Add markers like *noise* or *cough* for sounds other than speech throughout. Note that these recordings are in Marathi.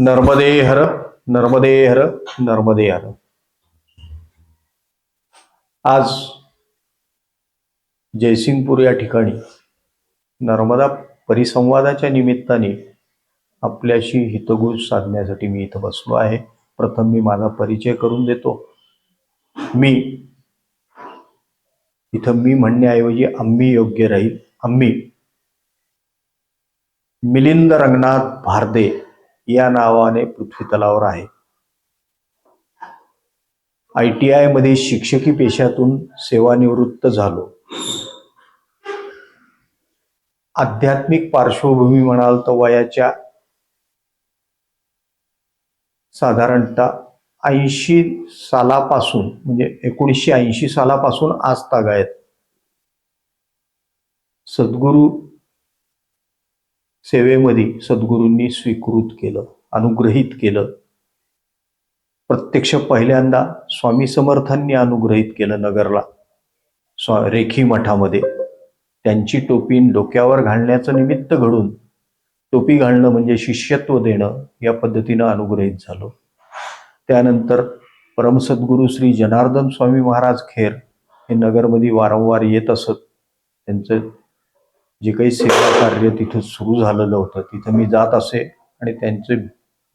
नर्मदे हर नर्मदे हर नर्मदे हर आज जयसिंगपूर या ठिकाणी नर्मदा परिसंवादाच्या निमित्ताने आपल्याशी हितगुज साधण्यासाठी मी इथं बसलो आहे. प्रथम मी माझा परिचय करून देतो. मी इथं मी म्हणण्याऐवजी आम्ही योग्य राहील. आम्ही मिलिंद रंगनाथ भारदे या नावाने पृथ्वी तलावर आहे. आय टी आयमध्ये शिक्षकी पेशातून सेवानिवृत्त झालो. आध्यात्मिक पार्श्वभूमी म्हणाल तर वयाच्या साधारणतः ऐंशी सालापासून म्हणजे एकोणीसशे ऐंशी सालापासून आज तागायत सद्गुरू सेवेमध्ये सद्गुरूंनी स्वीकृत केलं अनुग्रहित केलं. प्रत्यक्ष पहिल्यांदा स्वामी समर्थांनी अनुग्रहित केलं नगरला स्वा रेखी मठामध्ये. त्यांची टोपी डोक्यावर घालण्याचं निमित्त घडून टोपी घालणं म्हणजे शिष्यत्व देणं या पद्धतीनं अनुग्रहित झालो. त्यानंतर परमसद्गुरू श्री जनार्दन स्वामी महाराज खेर हे नगरमध्ये वारंवार येत असत. त्यांचं जे काही सेवा कार्य तिथं सुरू झालेलं होतं तिथं मी जात असे आणि त्यांचे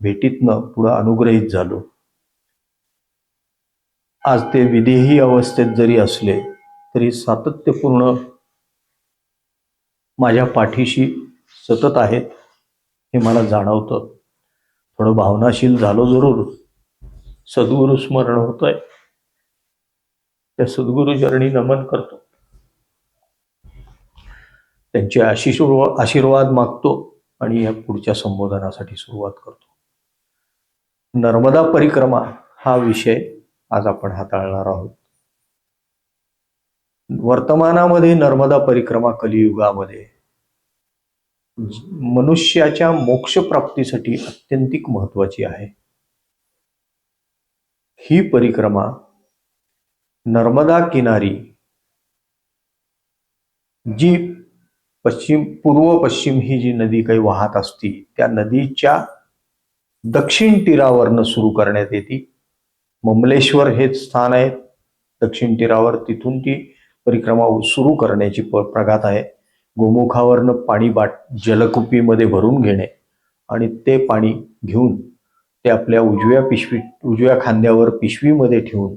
भेटीतनं पुढं अनुग्रहित झालो. आज ते विदेही अवस्थेत जरी असले तरी सातत्यपूर्ण माझ्या पाठीशी सतत आहेत हे मला जाणवतं. थोडं भावनाशील झालो जरूर. सद्गुरु स्मरण होत आहे त्या सद्गुरुचरणी नमन करतो. त्यांचे आशिष आशीर्वाद मागतो आणि या पुढच्या संबोधनासाठी सुरुवात करतो. नर्मदा परिक्रमा हा विषय आज आपण हाताळणार आहोत. वर्तमानामध्ये नर्मदा परिक्रमा कलियुगामध्ये मनुष्याच्या मोक्षप्राप्तीसाठी अत्यंतिक महत्वाची आहे. ही परिक्रमा नर्मदा किनारी जी पश्चिम पूर्व पश्चिम ही जी नदी काही वाहत असती त्या नदीच्या दक्षिण तीरावरनं सुरू करण्यात येते. ममलेश्वर हेच स्थान आहे. दक्षिण तीरावर तिथून ती परिक्रमा सुरू करण्याची प प्रघात आहे. गोमुखावरनं पाणी बाट जलकुपीमध्ये भरून घेणे आणि ते पाणी घेऊन ते आपल्या उजव्या पिशवी उजव्या खांद्यावर पिशवीमध्ये ठेवून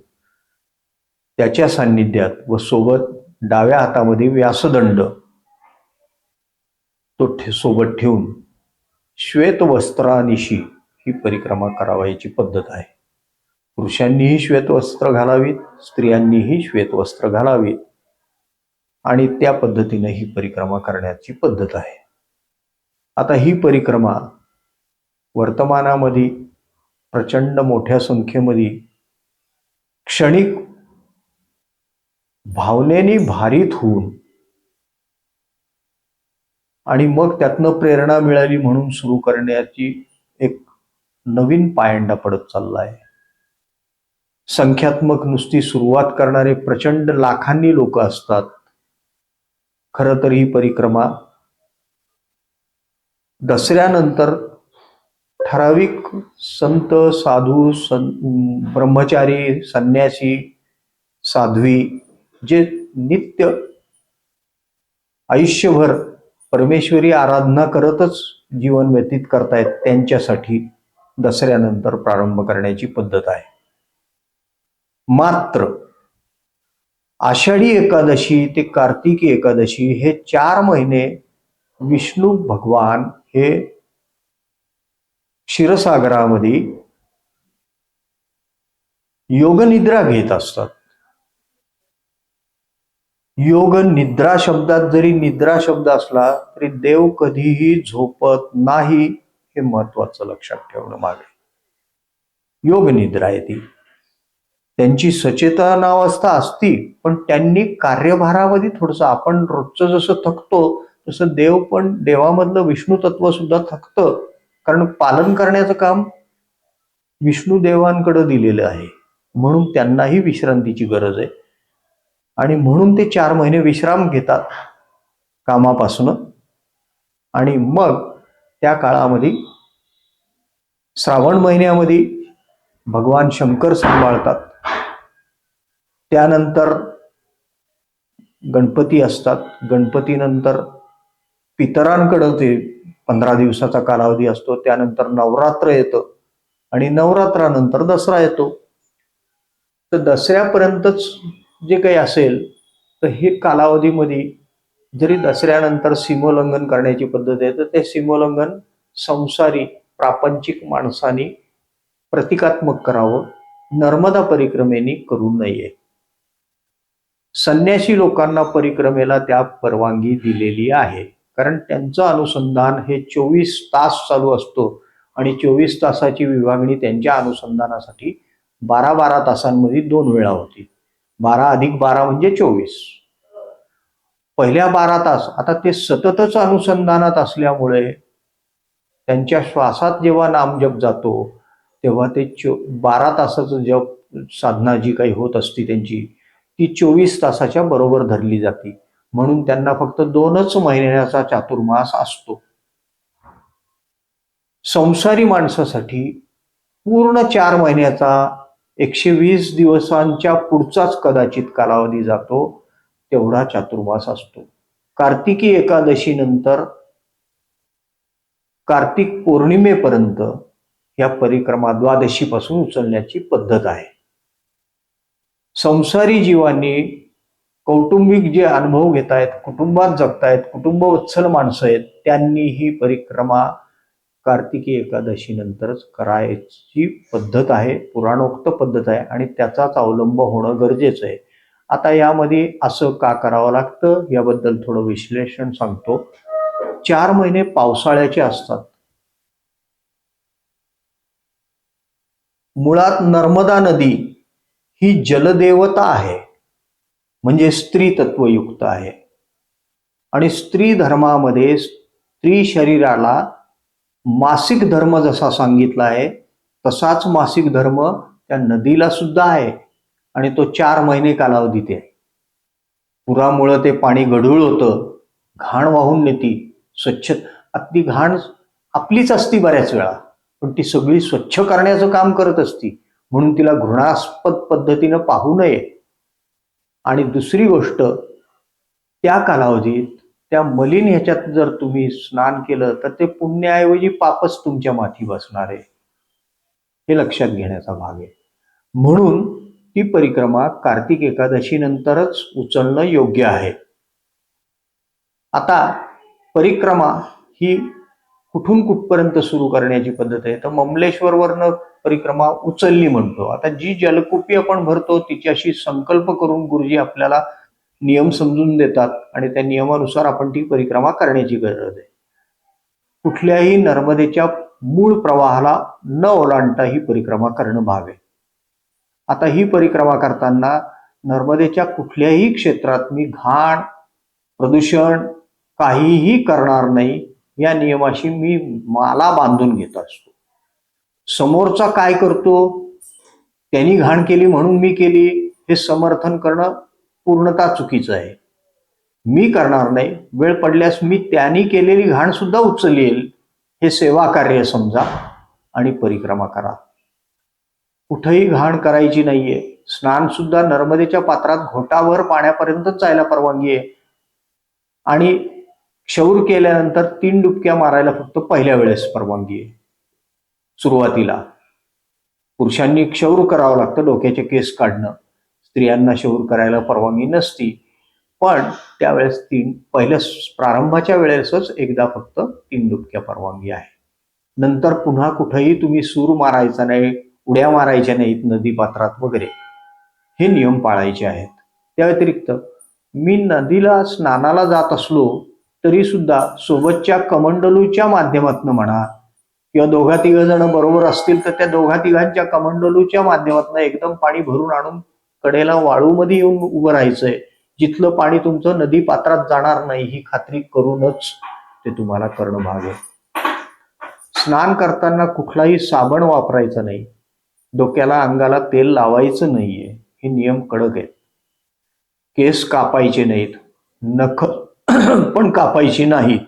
त्याच्या सान्निध्यात व सोबत डाव्या हातामध्ये व्यासदंड तो ठे सोबत ठेवून श्वेत वस्त्रानिशी ही परिक्रमा करावायची पद्धत आहे. पुरुषांनीही श्वेत वस्त्र घालावीत स्त्रियांनीही श्वेत वस्त्र घालावीत आणि त्या पद्धतीने ही परिक्रमा करण्याची पद्धत आहे. आता ही परिक्रमा वर्तमानामध्ये प्रचंड मोठ्या संख्येमध्ये क्षणिक भावनेनी भारित होऊन आणि मग त्यातनं प्रेरणा मिळाली म्हणून सुरू करण्याची एक नवीन पायंडा पडत चालला आहे संख्यात्मक नुसती सुरुवात करणारे प्रचंड लाखांनी लोक असतात. खरं तर ही परिक्रमा दसऱ्यानंतर ठराविक संत साधू सं ब्रह्मचारी संन्यासी साध्वी जे नित्य आयुष्यभर परमेश्वरी आराधना करतच जीवन व्यतीत करतायत त्यांच्यासाठी दसऱ्यानंतर प्रारंभ करण्याची पद्धत आहे. मात्र आषाढी एकादशी ते कार्तिकी एकादशी हे चार महिने विष्णू भगवान हे क्षीरसागरामध्ये योगनिद्रा घेत असतात. योग निद्रा शब्दात जरी निद्रा शब्द असला तरी देव कधीही झोपत नाही हे महत्वाचं लक्षात ठेवणं मागे. योग निद्रा आहे ती त्यांची सचेतनावस्था असती पण त्यांनी कार्यभारामध्ये थोडस आपण रोजचं जसं थकतो तसं देव पण देवामधलं विष्णू तत्व सुद्धा थकतं. कारण पालन करण्याचं काम विष्णू देवांकडे दिलेलं आहे. म्हणून त्यांनाही विश्रांतीची गरज आहे. आणि म्हणून ते चार महिने विश्राम घेतात कामापासून. आणि मग त्या काळामध्ये श्रावण महिन्यामध्ये भगवान शंकर सांभाळतात. त्यानंतर गणपती असतात. गणपतीनंतर पितरांकडं ते पंधरा दिवसाचा कालावधी असतो. त्यानंतर नवरात्र येतं आणि नवरात्रानंतर दसरा येतो. तर दसऱ्यापर्यंतच जे काही असेल तर हे कालावधीमध्ये जरी दसऱ्यानंतर सीमोल्लंघन करण्याची पद्धत आहे तर ते सीमोल्लंघन संसारी प्रापंचिक माणसानी प्रतिकात्मक करावं नर्मदा परिक्रमेने करू नये. संन्यासी लोकांना परिक्रमेला त्या परवानगी दिलेली आहे. कारण त्यांचं अनुसंधान हे चोवीस तास चालू असतो आणि चोवीस तासाची विभागणी त्यांच्या अनुसंधानासाठी बारा बारा तासांमध्ये दोन वेळा होती. बारा अधिक बारा म्हणजे चोवीस. पहिल्या बारा तास आता ते सततच अनुसंधानात असल्यामुळे त्यांच्या श्वासात जेव्हा नामजप जातो तेव्हा ते चो बारा तासाचं जप साधना जी काही होत असती त्यांची ती चोवीस तासाच्या बरोबर धरली जाते. म्हणून त्यांना फक्त दोनच महिन्याचा चातुर्मास असतो. संसारी माणसासाठी पूर्ण चार महिन्याचा एकशे वीस दिवसांच्या पुढचाच कदाचित कालावधी जातो तेवढा चातुर्मास असतो. कार्तिकी एकादशीनंतर कार्तिक पौर्णिमेपर्यंत या परिक्रमा द्वादशीपासून उचलण्याची पद्धत आहे. संसारी जीवांनी कौटुंबिक जे अनुभव घेत आहेत कुटुंबात जगतायत कुटुंब वत्सल माणसं आहेत त्यांनी ही परिक्रमा कार्तिकी एकादशी नंतरच करायची पद्धत आहे पुराणोक्त पद्धत आहे आणि त्याचाच अवलंब होणं गरजेचं आहे. आता यामध्ये असं का करावं लागतं? याबद्दल थोडं विश्लेषण सांगतो. चार महिने पावसाळ्याचे असतात. मुळात नर्मदा नदी ही जलदेवता आहे. म्हणजे स्त्री तत्वयुक्त आहे. आणि स्त्री धर्मामध्ये स्त्री शरीराला मासिक धर्म जसा सांगितला आहे तसाच मासिक धर्म त्या नदीला सुद्धा आहे आणि तो चार महिने कालावधीत आहे. पुरामुळं ते पाणी गढूळ होतं घाण वाहून नेती स्वच्छ ती घाण आपलीच असती बऱ्याच वेळा पण ती सगळी स्वच्छ करण्याचं काम करत असती म्हणून तिला घृणास्पद पद्धतीनं पाहू नये. आणि दुसरी गोष्ट त्या कालावधीत त्या मलिन ह्याच्यात जर तुम्ही स्नान केलं तर ते पुण्याऐवजी पापच तुमच्या माथी बसणार आहे. हे लक्षात घेण्याचा भाग आहे. म्हणून ती परिक्रमा कार्तिक एकादशी नंतरच उचलणं योग्य आहे. आता परिक्रमा ही कुठून कुठपर्यंत सुरू करण्याची पद्धत आहे? तर ममलेश्वरवरनं परिक्रमा उचलली म्हणतो. आता जी जलकुपी आपण भरतो तिच्याशी संकल्प करून गुरुजी आपल्याला नियम समजून देतात आणि त्या नियमानुसार आपण ती परिक्रमा करण्याची गरज आहे. कुठल्याही नर्मदेच्या मूळ प्रवाहाला न ओलांडता ही परिक्रमा करणं भाग आहे. आता ही परिक्रमा करताना नर्मदेच्या कुठल्याही क्षेत्रात मी घाण प्रदूषण काहीही करणार नाही या नियमाशी मी मला बांधून घेत असतो. समोरचा काय करतो? त्यांनी घाण केली म्हणून मी केली हे समर्थन करणं पूर्णतः चुकीचं आहे. मी करणार नाही. वेळ पडल्यास मी त्यांनी केलेली घाण सुद्धा उचलेल. हे सेवा कार्य समजा आणि परिक्रमा करा. कुठेही घाण करायची नाहीये. स्नान सुद्धा नर्मदेच्या पात्रात घोटावर पाण्यापर्यंतच जायला परवानगी आहे. आणि क्षौर केल्यानंतर तीन डुबक्या मारायला फक्त पहिल्या वेळेस परवानगी आहे. सुरुवातीला पुरुषांनी क्षौर करावं लागतं डोक्याचे केस काढणं. स्त्रियांना शौर करायला परवानगी नसती. पण त्यावेळेस तीन पहिल्या प्रारंभाच्या वेळेसच एकदा फक्त तीन डुबक्या परवानगी आहे. नंतर पुन्हा कुठेही तुम्ही सूर मारायचा नाही उड्या मारायच्या नाहीत नदी पात्रात वगैरे. हे नियम पाळायचे आहेत. त्या व्यतिरिक्त मी नदीला स्नानाला जात असलो तरी सुद्धा सोबतच्या कमंडलूच्या माध्यमातून म्हणा किंवा दोघा तिघ जण बरोबर असतील तर त्या दोघा तिघांच्या कमंडलूच्या माध्यमातून एकदम पाणी भरून आणून कडेला वाळूमध्ये येऊन उभं राहायचंय जिथलं पाणी तुमचं नदी पात्रात जाणार नाही ही खात्री करूनच ते तुम्हाला करणं भाग आहे. स्नान करताना कुठलाही साबण वापरायचा नाही. डोक्याला अंगाला तेल लावायचं नाहीये हे नियम कडक आहेत. केस कापायचे नाहीत नख *clears throat* पण कापायची नाहीत.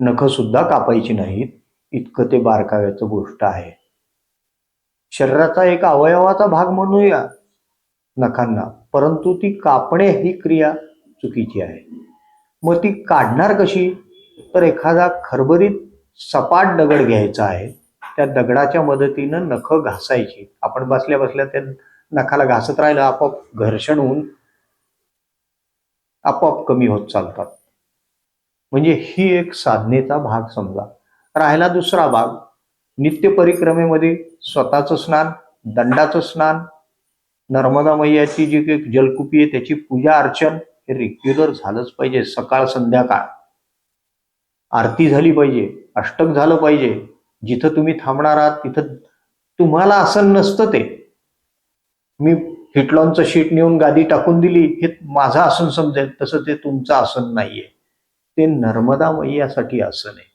नख सुद्धा कापायची नाहीत इतकं ते बारकाव्याचं गोष्ट आहे. शरीराचा एक अवयवाचा भाग म्हणूया नखांना. परंतु ती कापणे ही क्रिया चुकीची आहे. मग ती काढणार कशी? तर एखादा खरबरीत सपाट दगड घ्यायचा आहे. त्या दगडाच्या मदतीनं नख घासायची. आपण बसल्या बसल्या त्या नखाला घासत राहिलं आपोआप घर्षण होऊन आपोआप कमी होत चालतात. म्हणजे ही एक साधनेचा भाग समजा. राहिला दुसरा भाग. नित्य परिक्रमेमध्ये स्वतःचं स्नान दंडाचं स्नान नर्मदा मैयाची जी काही जलकुपी आहे त्याची पूजा अर्चन हे रेग्युलर झालंच पाहिजे. सकाळ संध्याकाळ. आरती झाली पाहिजे. अष्टक झालं पाहिजे. जिथं तुम्ही थांबणार आहात तिथं तुम्हाला आसन नसतं ते. मी हिटलॉनचं शीट नेऊन गादी टाकून दिली हे माझं आसन समजेल. तसं ते तुमचं आसन नाहीये. ते नर्मदा मैयासाठी आसन आहे.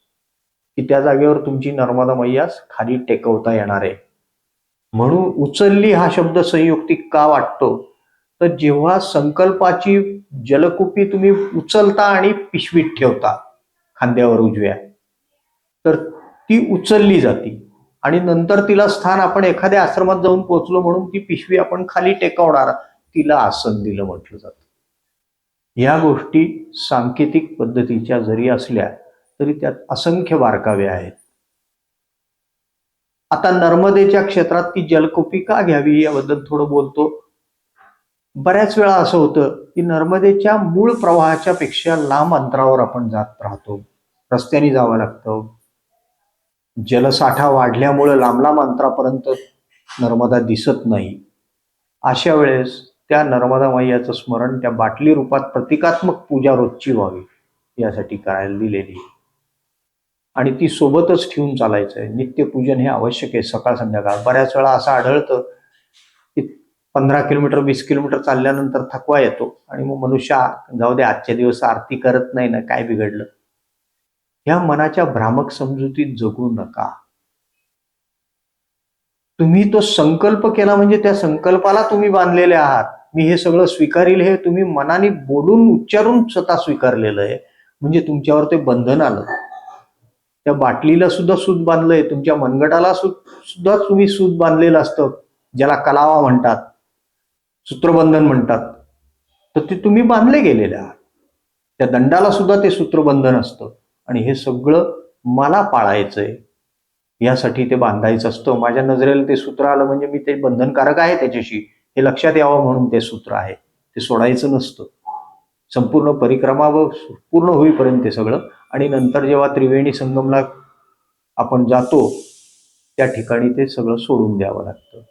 की त्या जागेवर तुमची नर्मदा मैयास खाली टेकवता येणार आहे. म्हणून उचलली हा शब्द संयुक्तिक का वाटतो? तर जेव्हा संकल्पाची जलकुपी तुम्ही उचलता आणि पिशवीत ठेवता खांद्यावर उजव्या तर ती उचलली जाते. आणि नंतर तिला स्थान आपण एखाद्या आश्रमात जाऊन पोहोचलो म्हणून ती पिशवी आपण खाली टेकवणार तिला आसन दिलं म्हटलं जातं. या गोष्टी सांकेतिक पद्धतीच्या जरी असल्या तरी त्यात असंख्य बारकावे आहेत. आता नर्मदेच्या क्षेत्रात ती जलकुपी का घ्यावी याबद्दल थोडं बोलतो. बऱ्याच वेळा असं होतं की नर्मदेच्या मूळ प्रवाहाच्या पेक्षा लांब अंतरावर आपण जात राहतो. रस्त्याने जावं लागतं. जलसाठा वाढल्यामुळे लांब लांब अंतरापर्यंत नर्मदा दिसत नाही. अशा वेळेस त्या नर्मदा मैयाचं स्मरण त्या बाटली रूपात प्रतिकात्मक पूजा रोजची व्हावी यासाठी करायला दिलेली. आणि ती सोबतच ठेवून चालायचं आहे नित्यपूजन हे आवश्यक आहे सकाळ संध्याकाळ. बऱ्याच वेळा असं आढळतं की पंधरा किलोमीटर वीस किलोमीटर चालल्यानंतर थकवा येतो आणि मग मनुष्य जाऊ दे आजच्या दिवस आरती करत नाही ना काय बिघडलं? या मनाच्या भ्रामक समजुतीत जगू नका. तुम्ही तो संकल्प केला म्हणजे त्या संकल्पाला तुम्ही बांधलेले आहात. मी हे सगळं स्वीकारील हे तुम्ही मनाने बोलून उच्चारून स्वतः स्वीकारलेलं आहे. म्हणजे तुमच्यावर ते बंधन आलं. त्या बाटलीला सुद्धा सूत बांधलंय. तुमच्या मनगटाला सुद्धा तुम्ही सूत बांधलेलं असतं ज्याला कलावा म्हणतात सूत्रबंधन म्हणतात. तर ते तुम्ही बांधले गेलेले आहात त्या दंडाला सुद्धा ते सूत्रबंधन असतं. आणि हे सगळं मला पाळायचंय. यासाठी ते बांधायचं असतं. माझ्या नजरेला ते सूत्र आलं म्हणजे मी ते बंधनकारक आहे त्याच्याशी. हे लक्षात यावं म्हणून ते सूत्र आहे. ते सोडायचं नसतं. संपूर्ण परिक्रमा व पूर्ण होईपर्यंत ते सगळं. आणि नंतर जेव्हा त्रिवेणी संगमला आपण जातो त्या ठिकाणी ते सगळं सोडून द्यावं लागतं.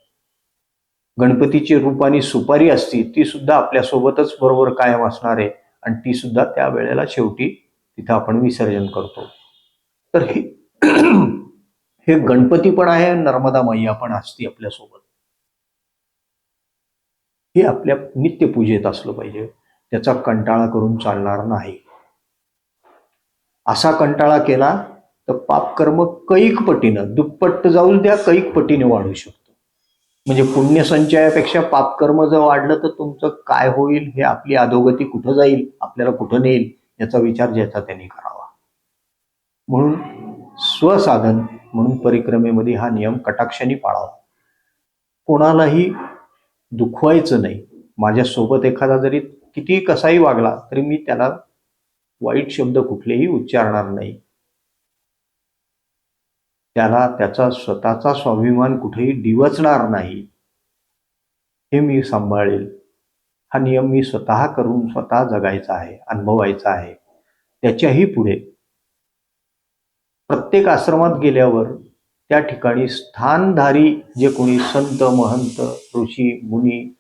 गणपतीची रूप आणि सुपारी असती ती सुद्धा आपल्यासोबतच बरोबर कायम असणार आहे. आणि ती सुद्धा त्या वेळेला शेवटी तिथं आपण विसर्जन करतो. तर हे *clears throat* हे गणपती पण आहे नर्मदा मैया पण असती आपल्यासोबत. हे आपल्या नित्यपूजेत असलं पाहिजे. त्याचा कंटाळा करून चालणार नाही. असा कंटाळा केला तर पापकर्म कैक पटीनं दुप्पट जाऊन त्या कैक पटीने वाढू शकतो. म्हणजे पुण्यसंचयापेक्षा पापकर्म जर वाढलं तर तुमचं काय होईल? हे आपली अधोगती कुठं जाईल? आपल्याला कुठं नेईल? याचा विचार ज्याचा त्यांनी करावा. म्हणून स्वसाधन म्हणून परिक्रमेमध्ये हा नियम कटाक्षाने पाळावा. कोणालाही दुखवायचं नाही. माझ्यासोबत एखादा जरी किती कसाही वागला तरी मी त्याला वाईट शब्द कुठलेही उच्चारणार नाही. त्याला त्याचा स्वतःचा स्वाभिमान कुठेही डिवचणार नाही. हे मी सांभाळेल. हा नियम मी स्वतः करून स्वतः जगायचा आहे अनुभवायचा आहे. त्याच्याही पुढे प्रत्येक आश्रमात गेल्यावर त्या ठिकाणी स्थानधारी जे कोणी संत महंत ऋषी मुनी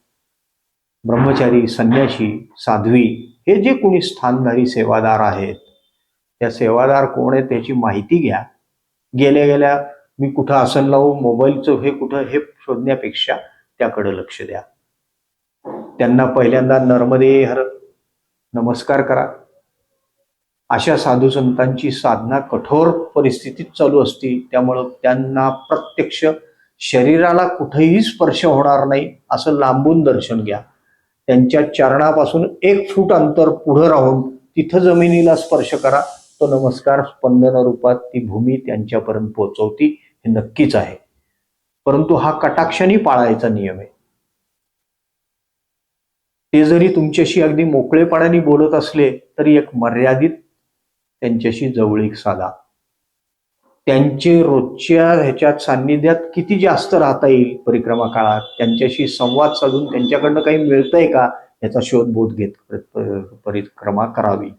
ब्रह्मचारी संन्याशी साध्वी हे जे कोणी स्थानधारी सेवादार आहेत त्या सेवादार कोण आहे त्याची माहिती घ्या. गेल्या गेल्या मी कुठं आसन लावू मोबाईलचं हे कुठं हे शोधण्यापेक्षा त्याकडे लक्ष द्या. त्यांना पहिल्यांदा नर्मदे हर नमस्कार करा. अशा साधू संतांची साधना कठोर परिस्थितीत चालू असती त्यामुळं त्यांना प्रत्यक्ष शरीराला कुठेही स्पर्श होणार नाही असं लांबून दर्शन घ्या. त्यांच्या चरणापासून एक फूट अंतर पुढं राहून तिथं जमिनीला स्पर्श करा. तो नमस्कार स्पंदन रूपात ती भूमी त्यांच्यापर्यंत पोहोचवती हे नक्कीच आहे. परंतु हा कटाक्षाने पाळायचा नियम आहे. ते जरी तुमच्याशी अगदी मोकळेपणाने बोलत असले तरी एक मर्यादित त्यांच्याशी जवळीक साधा. त्यांचे रोजच्या ह्याच्यात सान्निध्यात किती जास्त राहता येईल परिक्रमा काळात? त्यांच्याशी संवाद साधून त्यांच्याकडनं काही मिळतंय का? याचा शोध बोध घेत परिक्रमा करावी.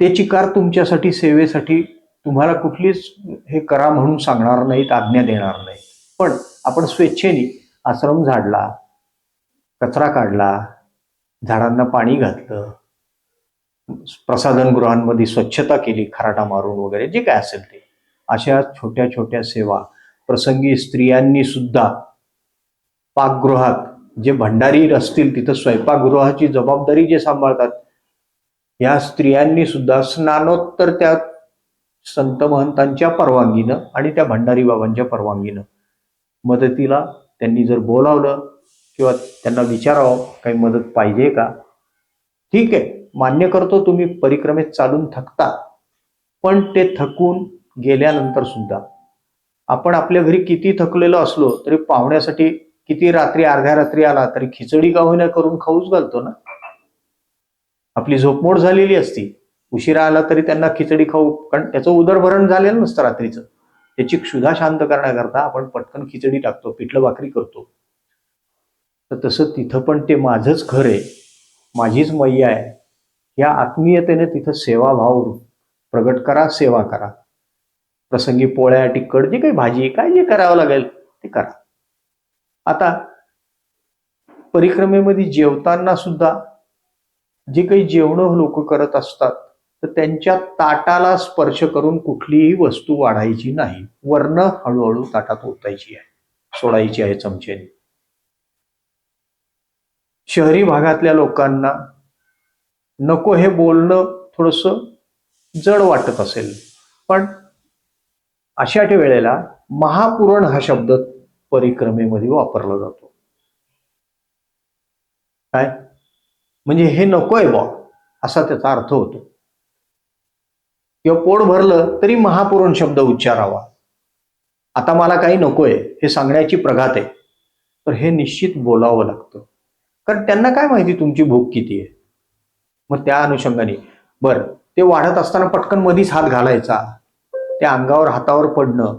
ते चिकार तुमच्यासाठी सेवेसाठी तुम्हाला कुठलीच हे करा म्हणून सांगणार नाहीत आज्ञा देणार नाही पण आपण स्वेच्छेने आश्रम झाडला कचरा काढला झाडांना पाणी घातलं प्रसाधनगृहांमध्ये स्वच्छता केली खराटा मारून वगैरे जे काय असेल ते. अशा छोट्या छोट्या सेवा. प्रसंगी स्त्रियांनी सुद्धा पाकगृहात जे भंडारी असतील तिथं स्वयंपाकगृहाची जबाबदारी जे सांभाळतात या स्त्रियांनी सुद्धा स्नानोत्तर त्या संत महंतांच्या परवानगीनं आणि त्या भंडारी बाबांच्या परवानगीनं मदतीला त्यांनी जर बोलावलं किंवा त्यांना विचारावं काही मदत पाहिजे का? ठीक आहे. मान्य करतो तुम्ही परिक्रमेत चालून थकता. पण ते थकून गेल्यानंतर सुद्धा. आपण आपल्या घरी किती थकलेलो असलो तरी पाहुण्यासाठी किती रात्री अर्ध्या रात्री आला तरी खिचडी का होईना करून खाऊच घालतो ना? आपली झोपमोड झालेली असती. उशिरा आला तरी त्यांना खिचडी खाऊ कारण त्याचं उदरभरण झालेलं नसतं रात्रीचं. त्याची क्षुधा शांत करण्याकरता आपण पटकन खिचडी टाकतो पिठलं भाकरी करतो. तर तसं तिथं पण ते माझंच घर आहे. माझीच मैया आहे. या आत्मीयतेने तिथं सेवाभाव प्रगट करा सेवा करा. प्रसंगी पोळ्या तिखट जी काही भाजी काय जे करावं लागेल ते करा. आता परिक्रमेमध्ये जेवताना सुद्धा जे काही जेवणं लोक करत असतात तर त्यांच्या ताटाला स्पर्श करून कुठलीही वस्तू वाढायची नाही. वर्ण हळूहळू ताटात ओतायची आहे सोडायची आहे चमच्याने. शहरी भागातल्या लोकांना नको हे बोलणं थोडस जड वाटत असेल. पण अशा वेळेला महापुरण हा शब्द परिक्रमेमध्ये वापरला जातो. काय? म्हणजे हे नकोय बा असा त्याचा अर्थ होतो. किंवा पोट भरलं तरी महापुरण शब्द उच्चारावा. आता मला काही नकोय हे सांगण्याची प्रघात आहे. तर हे निश्चित बोलावं लागतं. कारण त्यांना काय माहिती तुमची भूक किती आहे? मग त्या अनुषंगाने. बर ते वाढत असताना पटकन मधीच हात घालायचा. त्या अंगावर हातावर पडणं.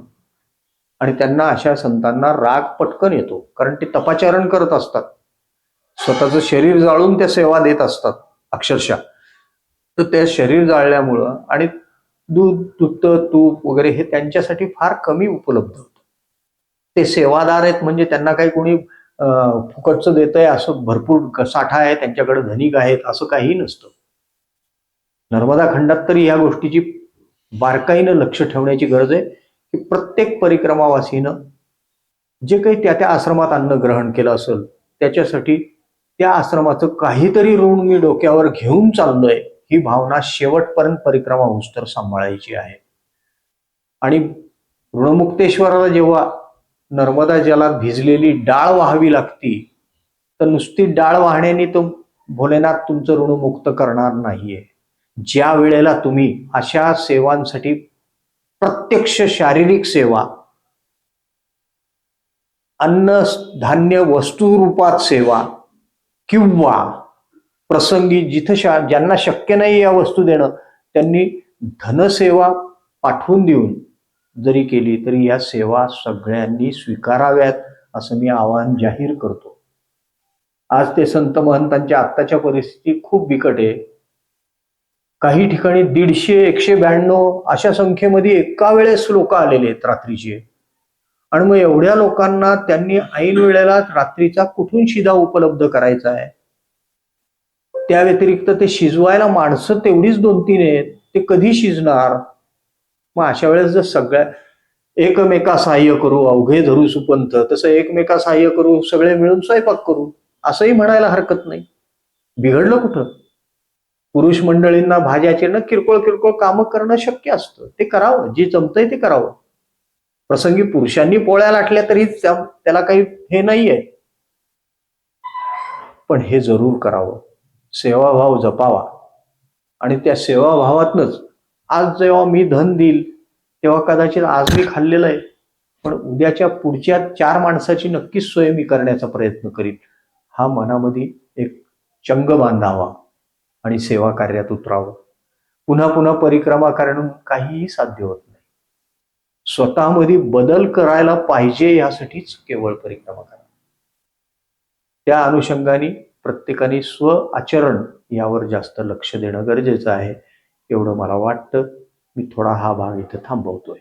आणि त्यांना अशा संतांना राग पटकन येतो. कारण ते तपाचरण करत असतात. स्वतःचं शरीर जाळून त्या सेवा देत असतात अक्षरशः. तर त्या शरीर जाळल्यामुळं आणि दूध दुत तूप वगैरे हे त्यांच्यासाठी फार कमी उपलब्ध होतं. ते सेवादार आहेत म्हणजे त्यांना काही कोणी फुकटचं देत आहे असं भरपूर साठा आहे त्यांच्याकडे धनिक आहेत असं काही नसतं. नर्मदा खंडात तरी या गोष्टीची बारकाईनं लक्ष ठेवण्याची गरज आहे की प्रत्येक परिक्रमावासीनं जे काही त्या त्या आश्रमात अन्न ग्रहण केलं असेल त्याच्यासाठी त्या आश्रमाचं काहीतरी ऋण मी डोक्यावर घेऊन चाललोय ही भावना शेवटपर्यंत परिक्रमा होऊस्तर सांभाळायची आहे. आणि ऋणमुक्तेश्वराला जेव्हा नर्मदा जलात भिजलेली डाळ वाहावी लागती तर नुसती डाळ वाहण्याने तो भोलेनाथ तुमचं ऋणमुक्त करणार नाहीये. ज्या वेळेला तुम्ही अशा सेवांसाठी प्रत्यक्ष शारीरिक सेवा अन्न धान्य वस्तू रूपात सेवा किंवा प्रसंगी जिथं शा ज्यांना शक्य नाही या वस्तू देणं त्यांनी धनसेवा पाठवून देऊन जरी केली तरी या सेवा सगळ्यांनी स्वीकाराव्यात असं मी आवाहन जाहीर करतो. आज ते संत महंतांच्या आत्ताच्या परिस्थिती खूप बिकट आहे. काही ठिकाणी दीडशे एकशे ब्याण्णव अशा संख्येमध्ये एका वेळेस लोक आलेले आहेत रात्रीचे. आणि मग एवढ्या लोकांना त्यांनी ऐन वेळेला रात्रीचा कुठून शिधा उपलब्ध करायचा आहे? त्या व्यतिरिक्त ते शिजवायला माणसं तेवढीच दोन तीन आहेत ते कधी शिजणार? मग अशा वेळेस जर सगळ्या एकमेका सहाय्य करू अवघे धरू सुपंथ तसं एकमेका सहाय्य करू सगळे मिळून स्वयंपाक करू असंही म्हणायला हरकत नाही. बिघडलं कुठं? पुरुष मंडळींना भाज्या चिरणं किरकोळ किरकोळ कामं करणं शक्य असतं. ते करावं जे जमतंय ते करावं. प्रसंगी पुरुषांनी पोळ्या लाटल्या तरी त्या- त्याला काही हे नाहीये. पण हे जरूर करावं. सेवाभाव जपावा. आणि त्या सेवाभावातनच आज जेव्हा मी धन देईल तेव्हा कदाचित आज मी खाल्लेलं आहे. पण उद्याच्या पुढच्या चार माणसाची नक्कीच सोय मी करण्याचा प्रयत्न करीन. हा मनामध्ये एक चंग बांधावा आणि सेवा कार्यात उतरावं. पुन्हा पुन्हा परिक्रमा करणं काहीही साध्य होत नाही. स्वतःमध्ये बदल करायला पाहिजे यासाठीच केवळ परिक्रमा करा. त्या अनुषंगाने प्रत्येकाने स्व आचरण यावर जास्त लक्ष देणं गरजेचं आहे. एवढं मला वाटतं. मी थोडा हा भाग इथं थांबवतोय.